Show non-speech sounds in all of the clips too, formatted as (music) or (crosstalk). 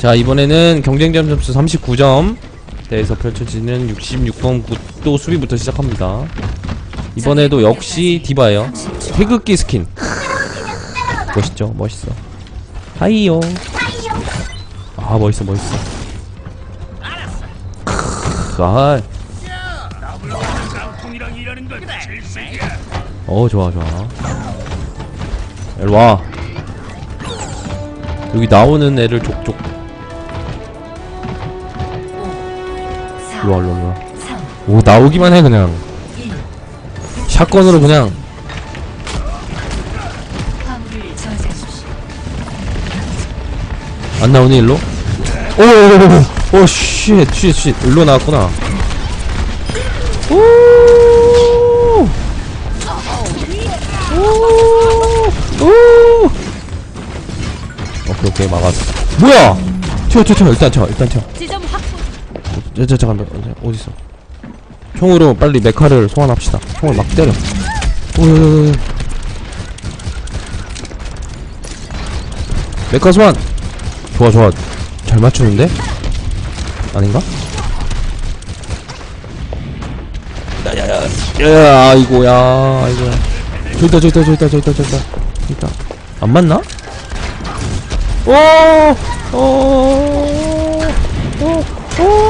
자 이번에는 경쟁점 점수 39점. 대에서 펼쳐지는 66번 또 수비부터 시작합니다. 이번에도 역시 디바예요. 태극기 스킨. 멋있죠? 멋있어. 하이요. 아 멋있어 멋있어. 크으, 아. 어 좋아 좋아. 일로와. 여기 나오는 애를 족족 일로와 일로와 오 나오기만 해 그냥. 샷건으로 그냥. 안 나오니 일로? 오오오오 쉣쉣쉣. 일로 나왔구나. 오! 오! 오! 오케이 오케이 막았어. 뭐야? 튀어 튀어 튀어. 일단 튀어 일단 튀어. 저, 저, 잠깐만 어, 어딨어 총으로 빨리 메카를 소환합시다 총을 막 때려 오오오오 메카 소환 좋아 좋아 잘 맞추는데? 아닌가? 야야야 야야 아이고야 아이고야 저기 있다 저기 있다 저기 있다 저기 있다 저기 있다 저기 있다 안 맞나? 오! 오! 오! 오! 오! 오!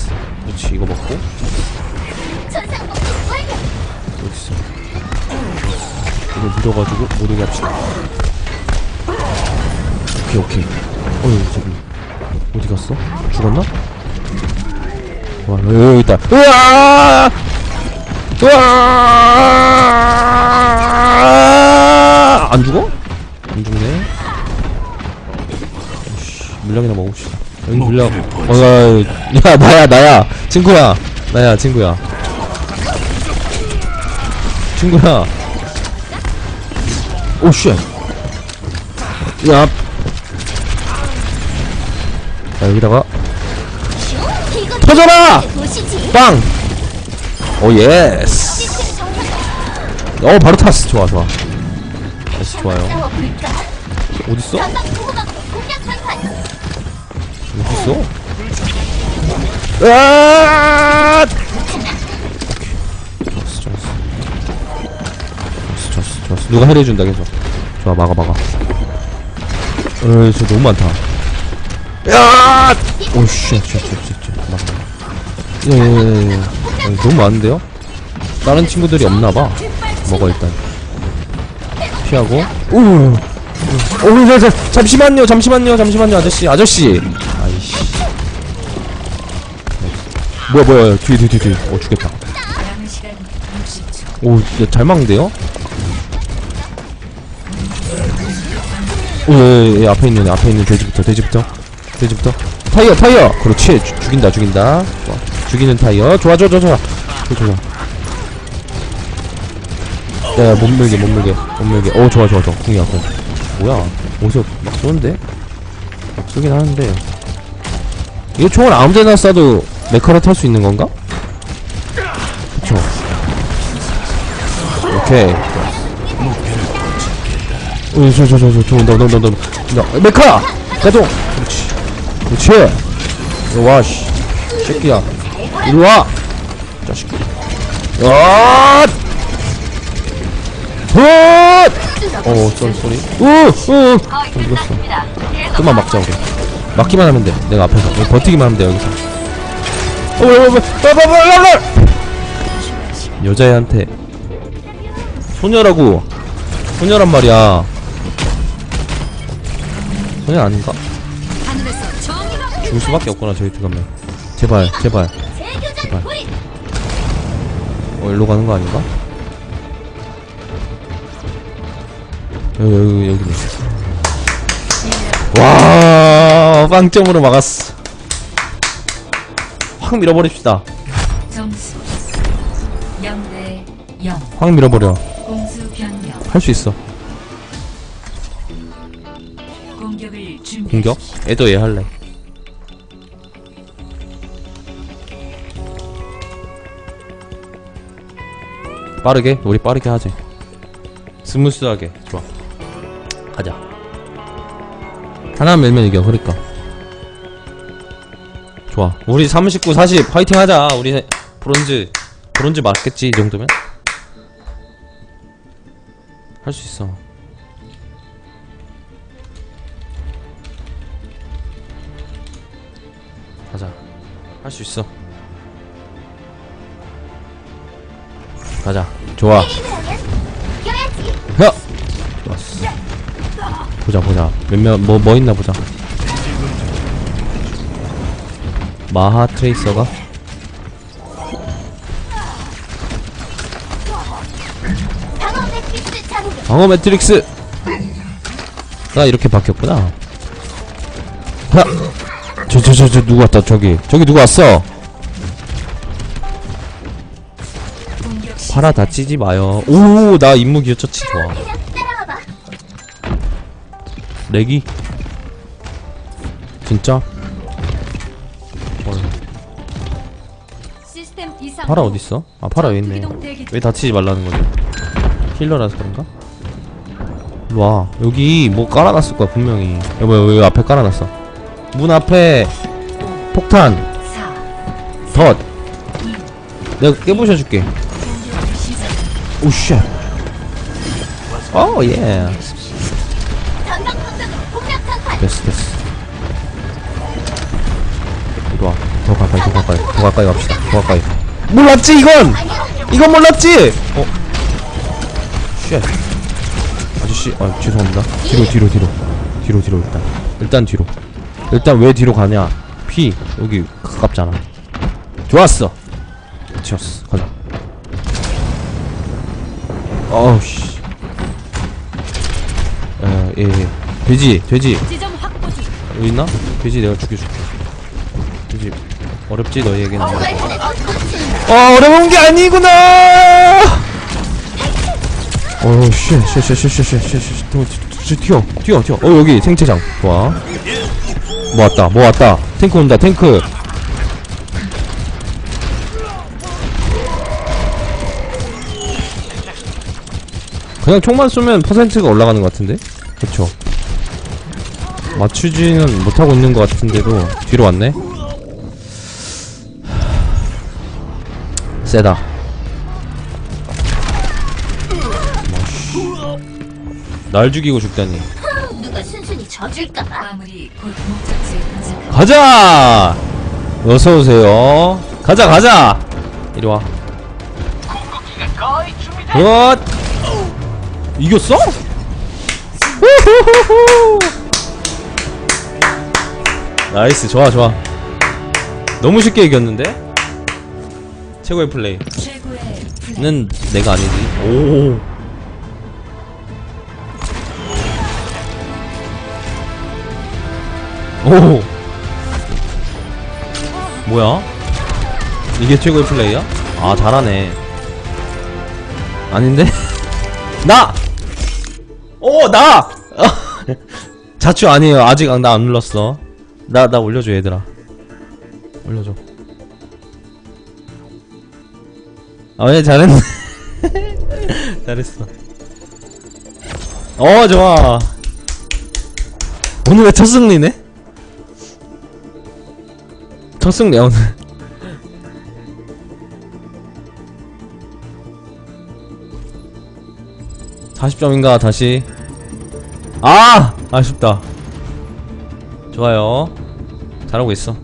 그렇지 이거 먹고. 어딨어 이거 밀어가지고 못 오게 합시다. 오케이 오케이. 어이 저기 어디 갔어? 죽었나? 와 여기, 있다. 으아! 으아! 안 죽어? 안 죽네. 씨, 물량이나 먹읍시다 여기 물량 어야 야 나야 나야. 친구야. 나야 친구야. 친구야. 오 쉣. 야. 자, 여기다가. 터져라! 빵! 오 예스. 어 바로 탔어. 좋아 좋아. 좋아요. 어딨어? 어딨어? 으아! 좋았어 좋았어 좋았어 좋았어 좋았어 누가 해리해준다 계속 좋아 막아 막아 어이 저 너무 많다 야! 오씨 쉣쉣쉣쉣 막아 예예예 너무 많은데요? 다른 친구들이 없나봐 먹어 일단 피하고 우 오, 자, 자, 잠시만요, 잠시만요, 잠시만요, 아저씨, 아저씨. 뭐야, 뭐야, 뒤에, 뒤에, 뒤에. 어, 죽겠다. 오, 야, 잘 막는데요? 오, 예, 예, 예, 앞에 있는, 앞에 있는 돼지부터, 돼지부터, 돼지부터. 타이어, 타이어! 그렇지, 죽, 죽인다, 죽인다. 좋아. 죽이는 타이어. 좋아, 좋아, 좋아, 좋아. 좋아, 좋아. 야, 야, 못 밀게, 못 밀게, 못 밀게. 오, 좋아, 좋아, 좋아. 궁이 앞에. 뭐야? 어디서 막 쏘는데? 막 쏘긴 하는데. 이거 총을 아무 데나 쏴도 메카로 탈 수 있는 건가? 그쵸. 오케이. 어, 저, 저, 저, 저, 저, 온다, 온다, 온다. 메카! 가동! 그렇지. 그렇지! 이리 와, 씨. 새끼야. 이리 와! 자식. 아! 헛! 어, 쏘리, 쏘리. 우! 우! 어, 이겼어. 좀만 막자, 우리. 막기만 하면 돼. 내가 앞에서. 버티기만 하면 돼, 여기서. 어, 어, 어, 어, 어, 어, 어, 어! 여자애한테. 소녀라고. 소녀란 말이야. 소녀 아닌가? 죽을 수밖에 없구나, 저기 들어가면. 제발, 제발. 제발. 어, 일로 가는 거 아닌가? 여기, 여기, 여기. 와 빵점으로 막았어 확 밀어버립시다. 점수. 0대 0 확 밀어버려. 공수 변경. 할 수 있어. 공격을 준비 공격? 애도 얘 할래. 빠르게? 우리 빠르게 하지. 스무스하게. 좋아. 가자. 하나 밀면 이겨. 그러니까 좋아. 우리 39, 40 파이팅 하자. 우리 브론즈 브론즈 맞겠지 이 정도면? 할 수 있어. 가자. 할 수 있어. 가자. 좋아. 야 좋았어. 보자 보자. 몇몇 뭐 뭐 있나 보자 마하 트레이서가? 방어 매트릭스 가 이렇게 바뀌었구나. 저저 저 저 누구 왔다 저기. 저기 누구 왔어? 팔아 다치지 마요. 오 나 임무 기어처치 좋아. 렉이 진짜 시스템 이상 파라 어딨어? 아 파라 여기 있네 왜 다치지 말라는 거지? 힐러라서 그런가? 일로와. 여기 뭐 깔아놨을 거야 분명히. 여보 여기, 여기 앞에 깔아놨어. 문 앞에 폭탄. 4덧 내가 깨부셔줄게. 시작 오쉣 오 예 됐어 됐어 더 가까이 더 가까이 더 가까이 갑시다. 더 가까이. 몰랐지 이건! 이건 몰랐지! 어? 쉣. 아저씨 아 죄송합니다. 뒤로 뒤로 뒤로. 뒤로 뒤로 일단. 일단 뒤로. 일단 왜 뒤로 가냐? 피 여기 가깝잖아. 좋았어. 치웠어. 가자. 어우 씨. 어, 예, 예. 돼지, 돼지. 여기 있나? 돼지 내가 죽여줄게. 어렵지, 너희에게는. 어, 어려운 게 아니구나! 어우, 씨, 씨, 튀어, 튀어, 튀어. 어, 여기 생체장. 좋아. 뭐 왔다. 탱크 온다, 탱크. 그냥 총만 쏘면 퍼센트가 올라가는 것 같은데? 그쵸 맞추지는 못하고 있는 것 같은데도 뒤로 왔네 세다. 날 죽이고 죽다니. 누가 순순히 져줄까봐. 가자! 어서오세요. 가자 가자! 이리와. 굿! 이겼어? 후후후후. 나이스 좋아 좋아. 너무 쉽게 이겼는데? 최고의 플레이는 내가 아니지 오 오 뭐야? 이게 최고의 플레이야? 아 잘하네 아닌데? (laughs) 나! 오 나! (laughs) 자추 아니에요 아직 나 안 눌렀어 나 나 올려줘 얘들아 올려줘 아예 잘했네. (laughs) 잘했어. 어 좋아. 오늘의 첫 승리네? 첫 승리 오늘. 40점인가 다시? 아! 아쉽다. 좋아요. 잘하고 있어